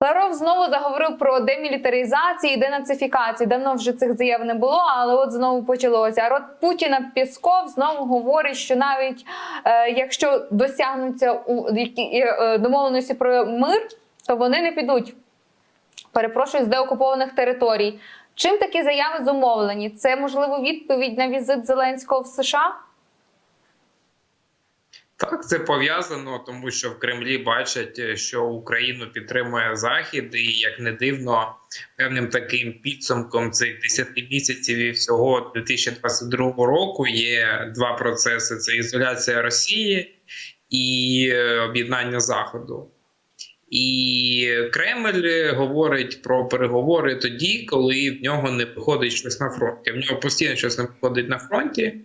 Лавров знову заговорив про демілітаризацію і денацифікацію. Давно вже цих заяв не було, але от знову почалося. Рот Путіна Пісков знову говорить, що навіть е, якщо досягнуться у які е, домовленості про мир, то вони не підуть. Перепрошую з деокупованих територій. Чим такі заяви зумовлені? Це можливо відповідь на візит Зеленського в США? Так, це пов'язано, тому що в Кремлі бачать, е, що Україну підтримує Захід, і як не дивно, певним таким підсумком цих 10 місяців і всього 2022 року є два процеси: це ізоляція Росії і е, об'єднання Заходу. І Кремль говорить про переговори тоді, коли в нього не виходить щось на фронті. В нього постійно щось не виходить на фронті.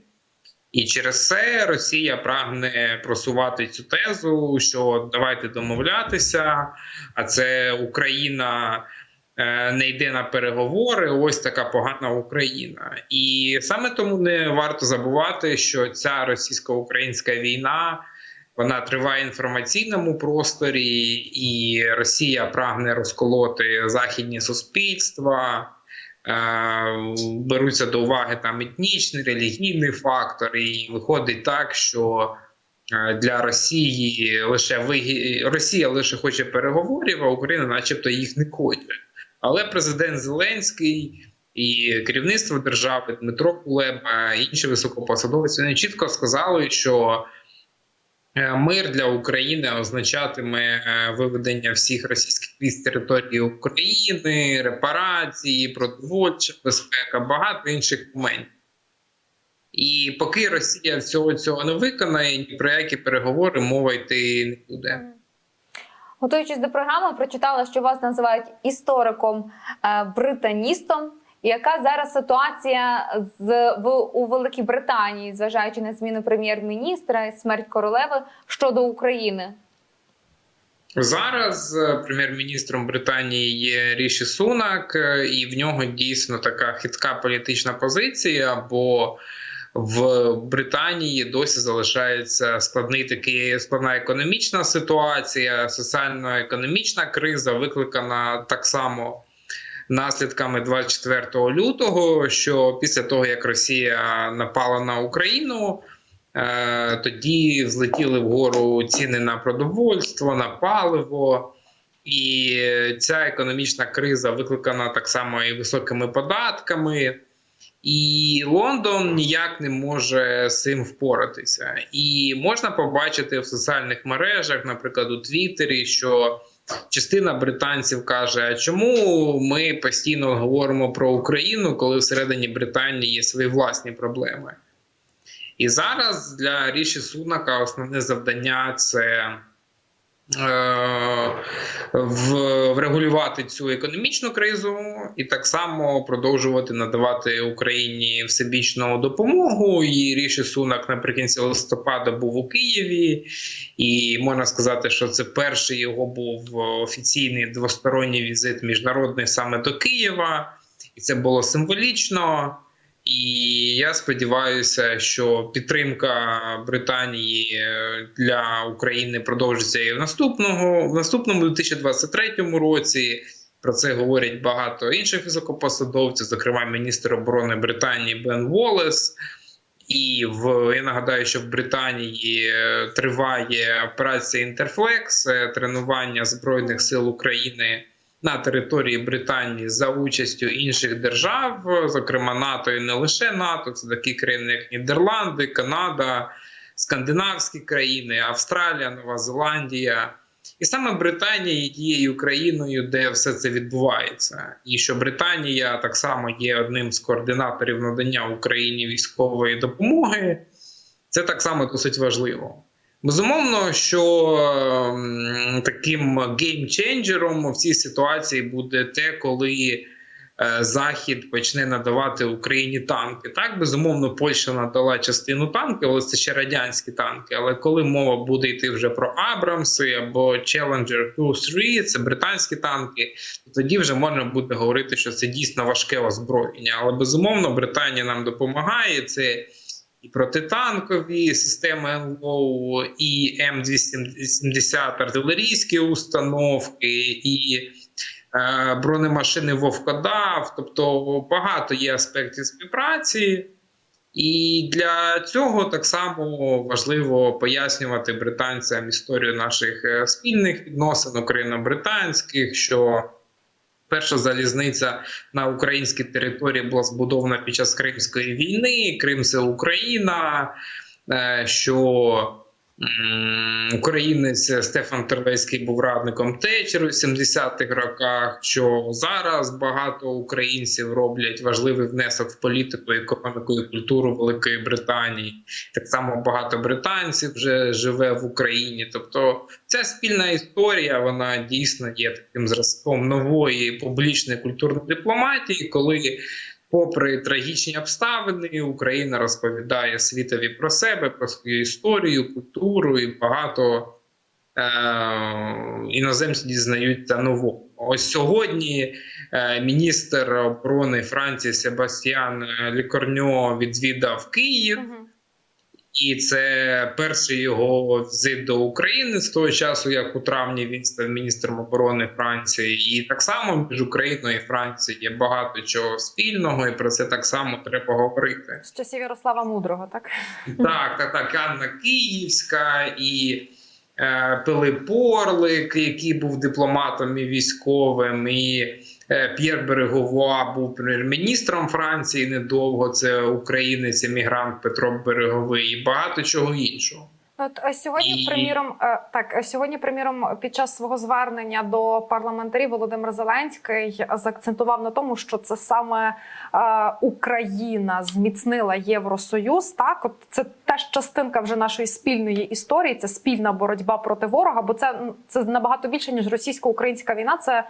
І через це Росія прагне просувати цю тезу, що давайте домовлятися, а це Україна е, не йде на переговори. Ось така погана Україна. І саме тому не варто забувати, що ця російсько-українська війна. Вона триває в інформаційному просторі, і Росія прагне розколоти західні суспільства. Е, беруться до уваги там етнічний, релігійний фактор, і виходить так, що е, для Росії лише вигі... Росія лише хоче переговорів, а Україна, начебто, їх не хоче. Але президент Зеленський і керівництво держави Дмитро Кулеба, інші високопосадовці вони чітко сказали, що Мир для України означатиме е, виведення всіх російських військ з території України, репарації, продовольча безпека, багато інших моментів. І поки Росія всього цього не виконає, ні про які переговори мова йти не буде. Готуючись до програми, прочитала, що вас називають істориком е, британістом. Яка зараз ситуація з в у Великій Британії, зважаючи на зміну прем'єр-міністра, і смерть королеви щодо України? Зараз е, прем'єр-міністром Британії є Ріші Сунак, е, і в нього дійсно така хитка політична позиція. бо в Британії досі залишається складний такий складна економічна ситуація, соціально-економічна криза, викликана так само наслідками 24 лютого. Що після того як Росія напала на Україну, е, тоді злетіли вгору ціни на продовольство, на паливо. І ця економічна криза викликана так само і високими податками. І Лондон ніяк не може з цим впоратися. І можна побачити в соціальних мережах, наприклад, у Твіттері, що частина британців каже: а чому ми постійно говоримо про Україну, коли всередині Британії є свої власні проблеми? І зараз для Ріші Сунака основне завдання це. Е, врегулювати цю економічну кризу і так само продовжувати надавати Україні всебічну допомогу. І Ріші Сунак наприкінці листопада був у Києві, і можна сказати, що це перший його був офіційний двосторонній візит міжнародний саме до Києва, і це було символічно. І я сподіваюся, що підтримка Британії е, для України продовжиться і в наступного в наступному 2023 році. Про це говорять багато інших високопосадовців, зокрема міністр оборони Британії Бен Волес. І в я нагадаю, що в Британії е, триває операція Інтерфлекс, тренування збройних сил України на території Британії за участю інших держав, зокрема НАТО і не лише НАТО, це такі країни, як Нідерланди, Канада, Скандинавські країни, Австралія, Нова Зеландія. І саме Британія є тією країною, де все це відбувається, і що Британія так само є одним з координаторів надання Україні військової допомоги, це так само досить важливо. Безумовно, що таким геймченджером в цій ситуації буде те, коли е, Захід почне надавати Україні танки. Так, безумовно, Польща надала частину танків, але це ще радянські танки. Але коли мова буде йти вже про Абрамси або Challenger 2-3, це британські танки, то тоді вже можна буде говорити, що це дійсно важке озброєння. Але безумовно, Британія нам допомагає. Це і протитанкові системи НЛО, і М270 артилерійські установки, і е, бронемашини Вовкодав. Тобто багато є аспектів співпраці. І для цього так само важливо пояснювати британцям історію наших е, спільних відносин україно-британських, що перша залізниця на українській території була збудована під час Кримської війни. Крим це Україна, е, що українець Стефан Терлецький був радником Течеру в 70-х роках. Що зараз багато українців роблять важливий внесок в політику, економіку і культуру Великої Британії. Так само багато британців вже живе в Україні. Тобто, ця спільна історія вона дійсно є таким зразком нової публічної культурної дипломатії, коли. Попри трагічні обставини, Україна розповідає світові про себе, про свою історію, культуру і багато е- іноземці дізнаються нового. Ось сьогодні е- міністр оборони Франції Себастьян Лікорньо відвідав Київ. І це перший його візит до України з того часу, як у травні він став міністром оборони Франції. І так само між Україною і Францією є багато чого спільного, і про це так само треба говорити. З часів Ярослава Мудрого, так? Так, так, так, Анна Київська і е, Пилип Орлик, який був дипломатом і військовим, і П'єр Береговуа був прем'єр-міністром Франції недовго. Це українець, емігрант Петро Береговий, і багато чого іншого. От е, сьогодні, І- приміром, е, так е, сьогодні, приміром, під час свого звернення до парламентарів Володимир Зеленський заакцентував на тому, що це саме Україна зміцнила Євросоюз. Так, от це теж частинка вже нашої спільної історії. Це спільна боротьба проти ворога. Бо це, це набагато більше ніж російсько-українська війна. Це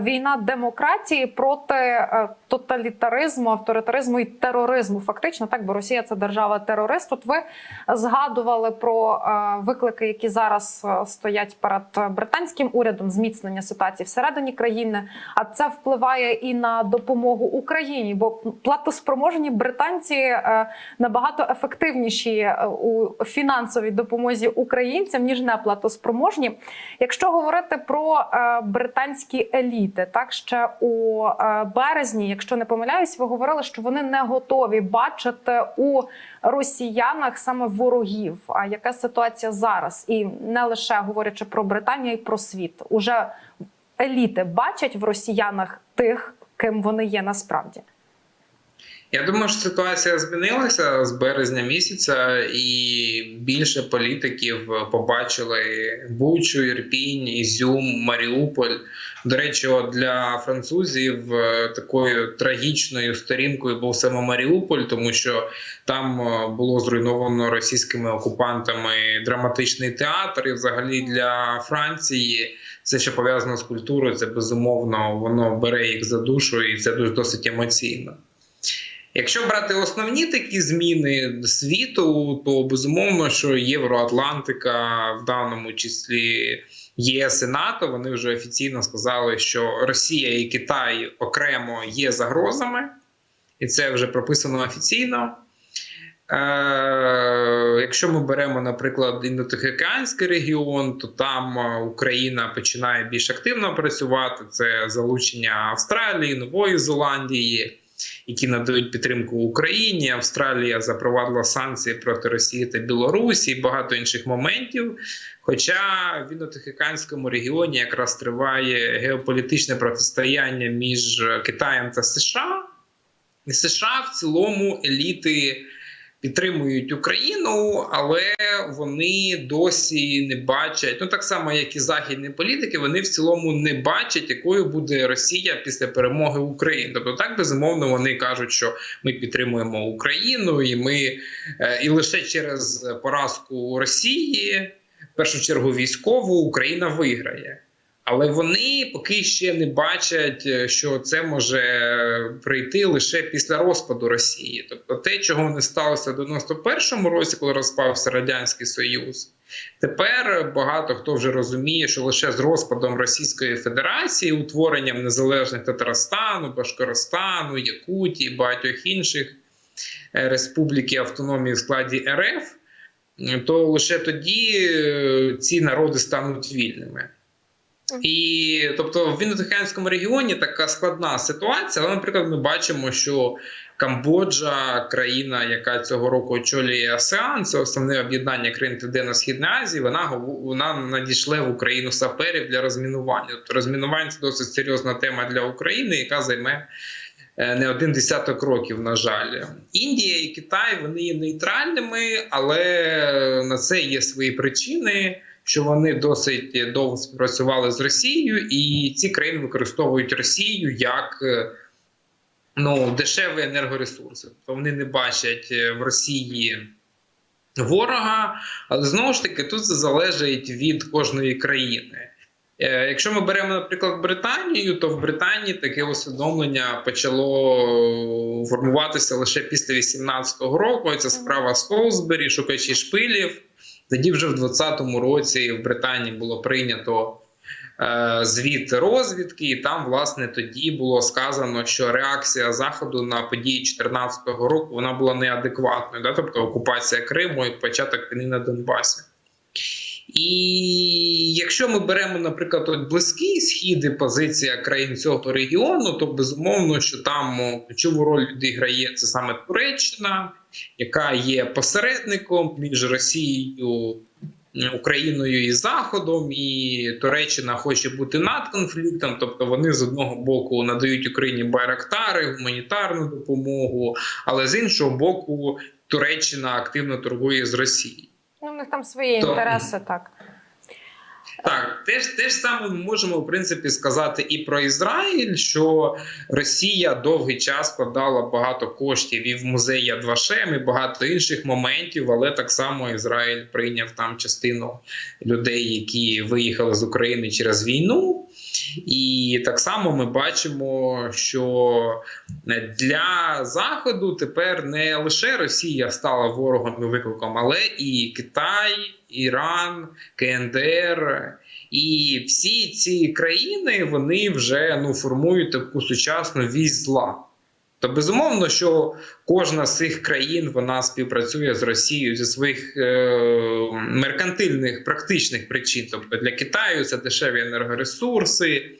війна демократії проти тоталітаризму, авторитаризму і тероризму. Фактично, так, бо Росія це держава терорист. От ви згадували про виклики, які зараз е, стоять перед е, британським урядом, зміцнення ситуації всередині країни. А це впливає і на допомогу Україні, бо платоспроможні британці е, набагато ефективніші е, у фінансовій допомозі українцям ніж неплатоспроможні. Якщо говорити про е, британські еліти, так ще у е, березні, якщо не помиляюсь, ви говорили, що вони не готові бачити у росіянах саме ворогів. А яка ситуація зараз? І не лише говорячи про Британію, і про світ, уже еліти бачать в росіянах тих, ким вони є насправді. Я думаю, що ситуація змінилася з березня місяця, і більше політиків побачили Бучу, Ірпінь, Ізюм, Маріуполь. До речі, от для французів е, такою трагічною сторінкою був саме Маріуполь, тому що там е, було зруйновано російськими окупантами драматичний театр. І взагалі для Франції все, що пов'язано з культурою, це безумовно воно бере їх за душу, і це дуже досить емоційно. Якщо брати основні такі зміни світу, то безумовно, що Євроатлантика, в даному числі ЄС і НАТО, вони вже офіційно сказали, що Росія і Китай окремо є загрозами, і це вже прописано офіційно. Е, якщо ми беремо, наприклад, Індотихоокеанський регіон, то там е, Україна починає більш активно працювати. Це залучення Австралії, Нової Зеландії, які надають підтримку Україні. Австралія запровадила санкції проти Росії та Білорусі і багато інших моментів. Хоча в Індотихоокеанському регіоні якраз триває геополітичне протистояння між Китаєм та США, і США в цілому еліти підтримують Україну, але вони досі не бачать, ну так само, як і західні політики, вони в цілому не бачать, якою буде Росія після перемоги України. Тобто, так безумовно, вони кажуть, що ми підтримуємо Україну, і ми е, і лише через поразку Росії, в першу чергу військову, Україна виграє. Але вони поки ще не бачать, е, що це може прийти лише після розпаду Росії. Тобто, те, чого не сталося в 91-му році, коли розпався радянський Союз. Тепер багато хто вже розуміє, що лише з розпадом Російської Федерації, утворенням незалежних Татарстану, Башкоростану, Якутії, багатьох інших е, республіки автономії в складі РФ, то лише тоді е, ці народи стануть вільними. І тобто в Індотихоокеанському регіоні така складна ситуація. Але, наприклад, ми бачимо, що Камбоджа, країна, яка цього року очолює АСЕАН, це основне об'єднання країн Південно-Східної Азії. Вона вона надійшле в Україну саперів для розмінування. Тобто розмінування це досить серйозна тема для України, яка займе. е, Не один десяток років, на жаль, Індія і Китай вони є нейтральними, але на це є свої причини, що вони досить довго співпрацювали з Росією, і ці країни використовують Росію як е, ну, дешеві енергоресурси. Тобто вони не бачать е, в Росії ворога, але знову ж таки тут це залежить від кожної країни. Е, Якщо ми беремо, наприклад, Британію, то в Британії таке усвідомлення почало формуватися лише після 18-го року. Ця справа з Холсбері, шукачі шпилів. Тоді вже в 20-му році в Британії було прийнято е, звіт розвідки, і там, власне, тоді було сказано, що реакція Заходу на події 2014 року вона була неадекватною, да? тобто окупація Криму і початок війни на Донбасі. І якщо ми беремо, наприклад, от близький схід і позиція країн цього регіону, то безумовно, що там ключову роль відіграє це саме Туреччина, яка є посередником між Росією, Україною і Заходом, і Туреччина хоче бути над конфліктом. Тобто вони з одного боку надають Україні байрактари, гуманітарну допомогу, але з іншого боку, Туреччина активно торгує з Росією. Ну, в них там свої То- інтереси, так. Так, теж те ж саме ми можемо в принципі сказати і про Ізраїль, що Росія довгий час вкладала багато коштів і в музей Адвашем, і багато інших моментів, але так само Ізраїль прийняв там частину людей, які виїхали з України через війну. І так само ми бачимо, що для Заходу тепер не лише Росія стала ворогом і викликом, але і Китай, Іран, КНДР. І всі ці країни вони вже ну, формують таку сучасну вісь зла. То безумовно, що кожна з цих країн вона співпрацює з Росією зі своїх е- меркантильних практичних причин. Тобто для Китаю це дешеві енергоресурси,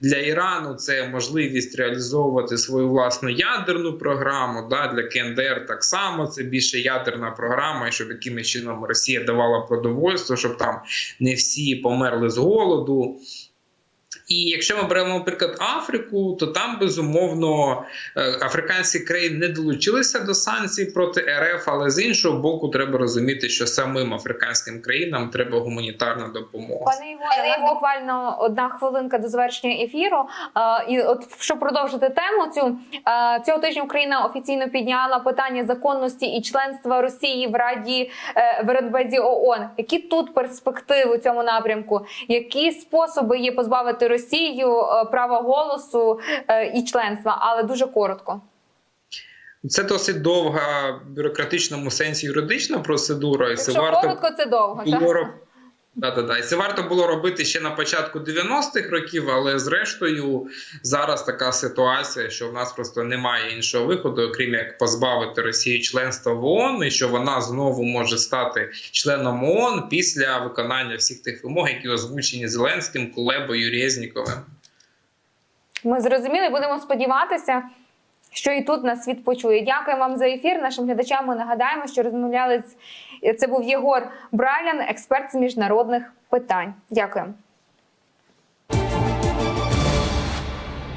для Ірану це можливість реалізовувати свою власну ядерну програму. Да? Для КНДР так само це більше ядерна програма, і щоб якимось чином Росія давала продовольство, щоб там не всі померли з голоду. І якщо ми беремо, наприклад, Африку, то там безумовно е, африканські країни не долучилися до санкцій проти РФ, але з іншого боку, треба розуміти, що самим африканським країнам треба гуманітарна допомога. Пане Ігоре, у нас буквально одна хвилинка до завершення ефіру. І от щоб продовжити тему цю цього тижня Україна офіційно підняла питання законності і членства Росії в Раді е, в Радбезі ООН. Які тут перспективи у цьому напрямку? Які способи є позбавити Росію е, права голосу е, і членства? Але дуже коротко. Це досить довга в бюрократичному сенсі юридична процедура, і це варто коротко, це довго. так? Було роб- Да-да-да. І це варто було робити ще на початку 90-х років, але зрештою зараз така ситуація, що в нас просто немає іншого виходу, окрім як позбавити Росію членства в ООН, і що вона знову може стати членом ООН після виконання всіх тих вимог, які озвучені Зеленським, Кулебою, Резніковим. Ми зрозуміли, будемо сподіватися, що і тут нас світ почує. Дякую вам за ефір. Нашим глядачам ми нагадаємо, що розмовляли з це був Єгор Брайлян, експерт з міжнародних питань. Дякую.